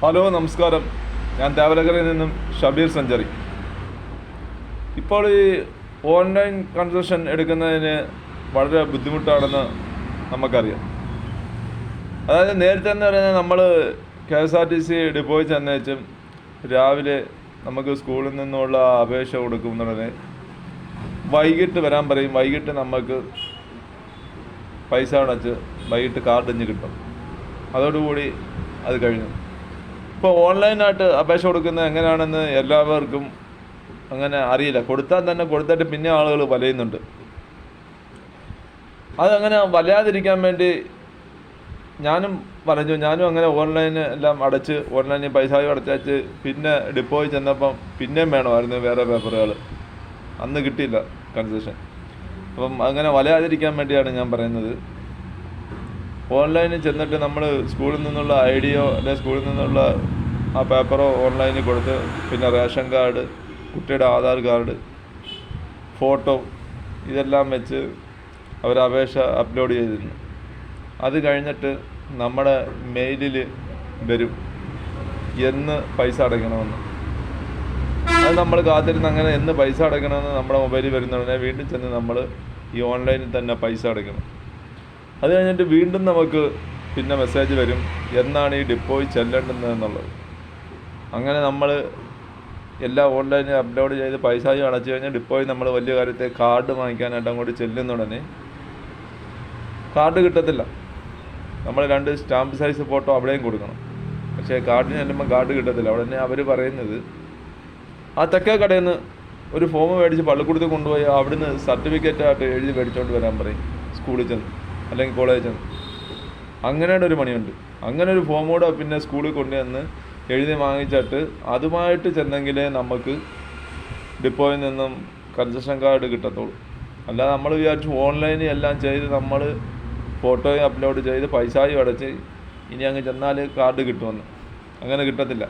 Hello നമസ്കാരം. ഞാൻ ദേവനഗറിൽ നിന്നും ഷബീർ സഞ്ചറി ഇപ്പോൾ ഈ ഓൺലൈൻ കൺസെഷൻ എടുക്കുന്നതിന് വളരെ ബുദ്ധിമുട്ടാണെന്ന് നമുക്കറിയാം. അതായത് നേരത്തെ എന്ന് പറയുന്നത് നമ്മൾ K S R T C ഡിപ്പോയിൽ ചെന്നേച്ചും രാവിലെ നമുക്ക് സ്കൂളിൽ നിന്നുള്ള അപേക്ഷ കൊടുക്കുന്നതിന് വൈകിട്ട് വരാൻ പറയും. വൈകിട്ട് നമുക്ക് പൈസ അടച്ച് വൈകിട്ട് കാർഡ് ഇഞ്ഞ് കിട്ടും. അതോടുകൂടി അത് കഴിഞ്ഞു. ഇപ്പോൾ ഓൺലൈനായിട്ട് അപേക്ഷ കൊടുക്കുന്നത് എങ്ങനെയാണെന്ന് എല്ലാവർക്കും അങ്ങനെ അറിയില്ല. കൊടുത്താൽ തന്നെ കൊടുത്തിട്ട് പിന്നെ ആളുകൾ വലയുന്നുണ്ട്. അതങ്ങനെ വലയാതിരിക്കാൻ വേണ്ടി ഞാനും പറഞ്ഞു. ഞാനും അങ്ങനെ ഓൺലൈൻ എല്ലാം അടച്ച് ഓൺലൈനിൽ പൈസ അടച്ചു പിന്നെ ഡിപ്പോയിൽ ചെന്നപ്പം പിന്നെയും വേണമായിരുന്നു വേറെ പേപ്പറുകൾ. അന്ന് കിട്ടിയില്ല കൺസെഷൻ. അപ്പം അങ്ങനെ വലയാതിരിക്കാൻ വേണ്ടിയാണ് ഞാൻ പറയുന്നത്. ഓൺലൈനിൽ ചെന്നിട്ട് നമ്മൾ സ്കൂളിൽ നിന്നുള്ള ഐ ഡിയോ അല്ലെങ്കിൽ സ്കൂളിൽ നിന്നുള്ള ആ പേപ്പറോ ഓൺലൈനിൽ കൊടുത്ത് പിന്നെ റേഷൻ കാർഡ് കുട്ടിയുടെ ആധാർ കാർഡ് ഫോട്ടോ ഇതെല്ലാം വെച്ച് അവർ അപേക്ഷ അപ്ലോഡ് ചെയ്തിരുന്നു. അത് കഴിഞ്ഞിട്ട് നമ്മുടെ മെയിലിൽ വരും എന്ന് പൈസ അടയ്ക്കണമെന്ന്. അത് നമ്മൾ കാത്തിരുന്ന് അങ്ങനെ എന്ന് പൈസ അടയ്ക്കണമെന്ന് നമ്മുടെ മൊബൈലിൽ വരുന്നതിനെ വീണ്ടും ചെന്ന് നമ്മൾ ഈ ഓൺലൈനിൽ തന്നെ പൈസ അടയ്ക്കണം. അത് കഴിഞ്ഞിട്ട് വീണ്ടും നമുക്ക് പിന്നെ മെസ്സേജ് വരും എന്നാണ് ഈ ഡിപ്പോയിൽ ചെല്ലേണ്ടത് എന്നുള്ളത്? അങ്ങനെ നമ്മൾ എല്ലാം ഓൺലൈനിൽ അപ്ലോഡ് ചെയ്ത് പൈസ അടച്ചു കഴിഞ്ഞാൽ ഡിപ്പോയിൽ നമ്മൾ വലിയ കാര്യത്തെ കാർഡ് വാങ്ങിക്കാനായിട്ട് അങ്ങോട്ട് ചെല്ലുന്ന ഉടനെ കാർഡ് കിട്ടത്തില്ല. നമ്മൾ രണ്ട് സ്റ്റാമ്പ് സൈസ് ഫോട്ടോ അവിടെയും കൊടുക്കണം. പക്ഷേ കാർഡിന് ചെല്ലുമ്പോൾ കാർഡ് കിട്ടത്തില്ല. അവിടെ തന്നെ അവർ പറയുന്നത് ആ തെക്കേ കടയിൽ നിന്ന് ഒരു ഫോം മേടിച്ച് പള്ളിക്കൂടത്തിൽ കൊണ്ടുപോയി അവിടുന്ന് സർട്ടിഫിക്കറ്റായിട്ട് എഴുതി മേടിച്ചുകൊണ്ട് വരാൻ പറയും. സ്കൂളിൽ ചെന്ന്. അല്ലെങ്കിൽ കോളേജിൽ നിന്ന് അങ്ങനെയുള്ള ഒരു പണിയുണ്ട്. അങ്ങനെ ഒരു ഫോം കൂടെ പിന്നെ സ്കൂളിൽ കൊണ്ടുവന്ന് എഴുതി വാങ്ങിച്ചിട്ട് അതുമായിട്ട് ചെന്നെങ്കിലേ നമുക്ക് ഡിപ്പോയിൽ നിന്നും കൺസെഷൻ കാർഡ് കിട്ടത്തുള്ളൂ. അല്ലാതെ നമ്മൾ വിചാരിച്ചു ഓൺലൈനിൽ എല്ലാം ചെയ്ത് നമ്മൾ ഫോട്ടോയും അപ്ലോഡ് ചെയ്ത് പൈസയും അടച്ച് ഇനി അങ്ങ് ചെന്നാൽ കാർഡ് കിട്ടുമെന്ന്. അങ്ങനെ കിട്ടത്തില്ല.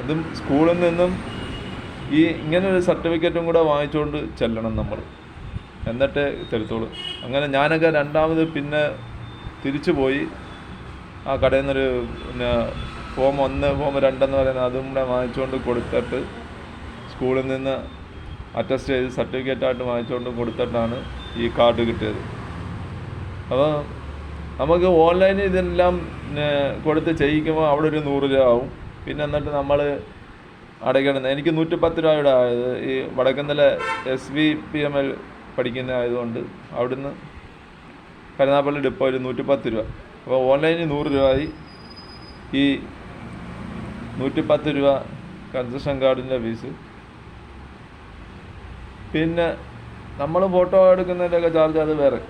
അതും സ്കൂളിൽ നിന്നും ഈ ഇങ്ങനെ ഒരു സർട്ടിഫിക്കറ്റും കൂടെ വാങ്ങിച്ചുകൊണ്ട് ചെല്ലണം നമ്മൾ. എന്നിട്ടേ തരത്തുള്ളൂ അങ്ങനെ ഞാനൊക്കെ രണ്ടാമത് പിന്നെ തിരിച്ചു പോയി. ആ കടയിൽ നിന്നൊരു പിന്നെ ഫോം ഒന്ന് ഫോം രണ്ടെന്ന് പറയുന്നത് അതും കൂടെ വാങ്ങിച്ചുകൊണ്ട് കൊടുത്തിട്ട് സ്കൂളിൽ നിന്ന് അറ്റസ്റ്റ് ചെയ്ത് സർട്ടിഫിക്കറ്റായിട്ട് വാങ്ങിച്ചുകൊണ്ട് കൊടുത്തിട്ടാണ് ഈ കാർഡ് കിട്ടിയത്. അപ്പോൾ നമുക്ക് ഓൺലൈനിൽ ഇതെല്ലാം കൊടുത്ത് ചെയ്യിക്കുമ്പോൾ അവിടെ ഒരു നൂറ് രൂപ ആവും. പിന്നെ എന്നിട്ട് നമ്മൾ അടയ്ക്കണം എനിക്ക് നൂറ്റി പത്ത് രൂപയുടെ ആയത് ഈ Vadakkanthala S V P M L പഠിക്കുന്ന ആയതുകൊണ്ട് അവിടുന്ന് കരുനാപ്പള്ളി ഡിപ്പോയിൽ നൂറ്റി പത്ത് രൂപ. അപ്പോൾ ഓൺലൈനിൽ നൂറ് രൂപയായി. ഈ നൂറ്റി പത്ത് രൂപ കൺസെഷൻ കാർഡിന്റെ ഫീസ് പിന്നെ നമ്മൾ ഫോട്ടോ എടുക്കുന്നതിന്റെയൊക്കെ ചാർജ് അത് വേറെ.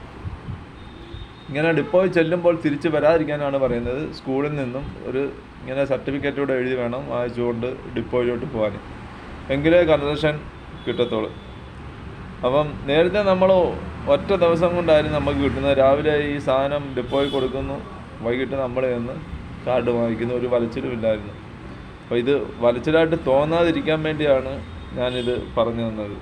ഇങ്ങനെ ഡിപ്പോയിൽ ചെല്ലുമ്പോൾ തിരിച്ച് വരാതിരിക്കാനാണ് പറയുന്നത്. സ്കൂളിൽ നിന്നും ഒരു ഇങ്ങനെ സർട്ടിഫിക്കറ്റ് കൂടെ എഴുതി വേണം വായിച്ചുകൊണ്ട് ഡിപ്പോയിലോട്ട് പോകാൻ. എങ്കിലേ കൺസെഷൻ കിട്ടത്തുള്ളൂ. അപ്പം നേരത്തെ നമ്മൾ ഒറ്റ ദിവസം കൊണ്ടായിരുന്നു നമുക്ക് കിട്ടുന്നത്. രാവിലെ ഈ സാധനം ഡിപ്പോയിൽ കൊടുക്കുന്നു. വൈകിട്ട് നമ്മൾ ചെന്ന് കാർഡ് വാങ്ങിക്കുന്നു. ഒരു വലച്ചിലും ഇല്ലായിരുന്നു. അപ്പോൾ ഇത് വലച്ചിലായിട്ട് തോന്നാതിരിക്കാൻ വേണ്ടിയാണ് ഞാനിത് പറഞ്ഞു തന്നത്.